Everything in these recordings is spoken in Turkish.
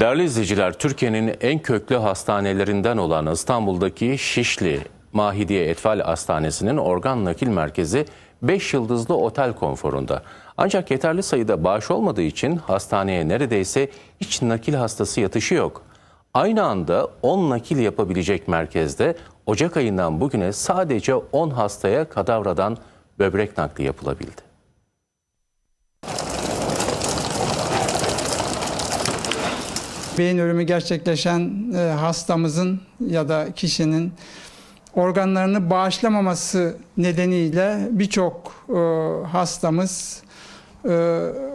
Değerli izleyiciler, Türkiye'nin en köklü hastanelerinden olan İstanbul'daki Şişli Mahidiye Etfal Hastanesi'nin organ nakil merkezi 5 yıldızlı otel konforunda. Ancak yeterli sayıda bağış olmadığı için hastaneye neredeyse hiç nakil hastası yatışı yok. Aynı anda 10 nakil yapabilecek merkezde Ocak ayından bugüne sadece 10 hastaya kadavradan böbrek nakli yapılabildi. Beyin ölümü gerçekleşen e, hastamızın ya da kişinin organlarını bağışlamaması nedeniyle birçok e, hastamız e,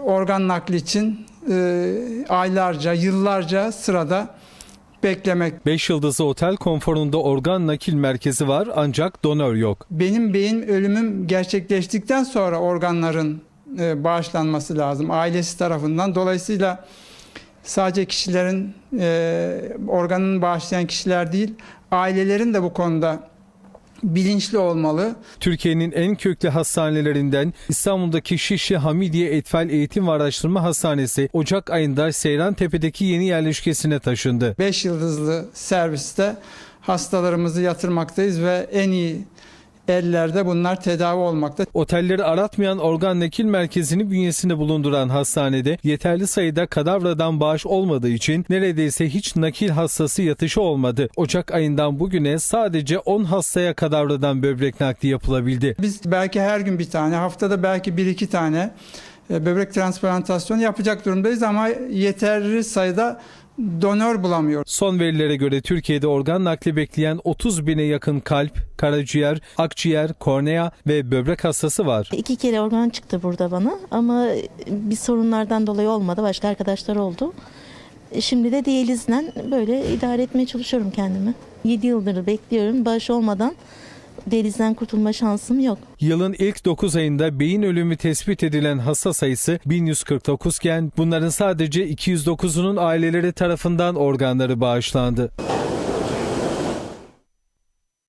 organ nakli için e, aylarca, yıllarca sırada beklemek. 5 yıldızlı otel konforunda organ nakil merkezi var ancak donör yok. Benim beyin ölümüm gerçekleştikten sonra organların e, bağışlanması lazım ailesi tarafından. Dolayısıyla sadece kişilerin e, organını bağışlayan kişiler değil, ailelerin de bu konuda bilinçli olmalı. Türkiye'nin en köklü hastanelerinden İstanbul'daki Şişli Hamidiye Etfal Eğitim ve Araştırma Hastanesi Ocak ayında Seyrantepe'deki yeni yerleşkesine taşındı. 5 yıldızlı serviste hastalarımızı yatırmaktayız ve en iyi ellerde bunlar tedavi olmakta. Otelleri aratmayan organ nakil merkezini bünyesinde bulunduran hastanede yeterli sayıda kadavradan bağış olmadığı için neredeyse hiç nakil hastası yatışı olmadı. Ocak ayından bugüne sadece 10 hastaya kadavradan böbrek nakli yapılabildi. Biz belki her gün bir tane, haftada belki bir iki tane e, böbrek transplantasyonu yapacak durumdayız ama yeterli sayıda donör bulamıyoruz. Son verilere göre Türkiye'de organ nakli bekleyen 30 bine yakın kalp, karaciğer, akciğer, kornea ve böbrek hastası var. İki kere organ çıktı burada bana ama bir sorunlardan dolayı olmadı. Başka arkadaşlar oldu. Şimdi de diyalizden böyle idare etmeye çalışıyorum kendimi. 7 yıldır bekliyorum. Bağış olmadan diyalizden kurtulma şansım yok. Yılın ilk 9 ayında beyin ölümü tespit edilen hasta sayısı 1149 iken bunların sadece 209'unun aileleri tarafından organları bağışlandı.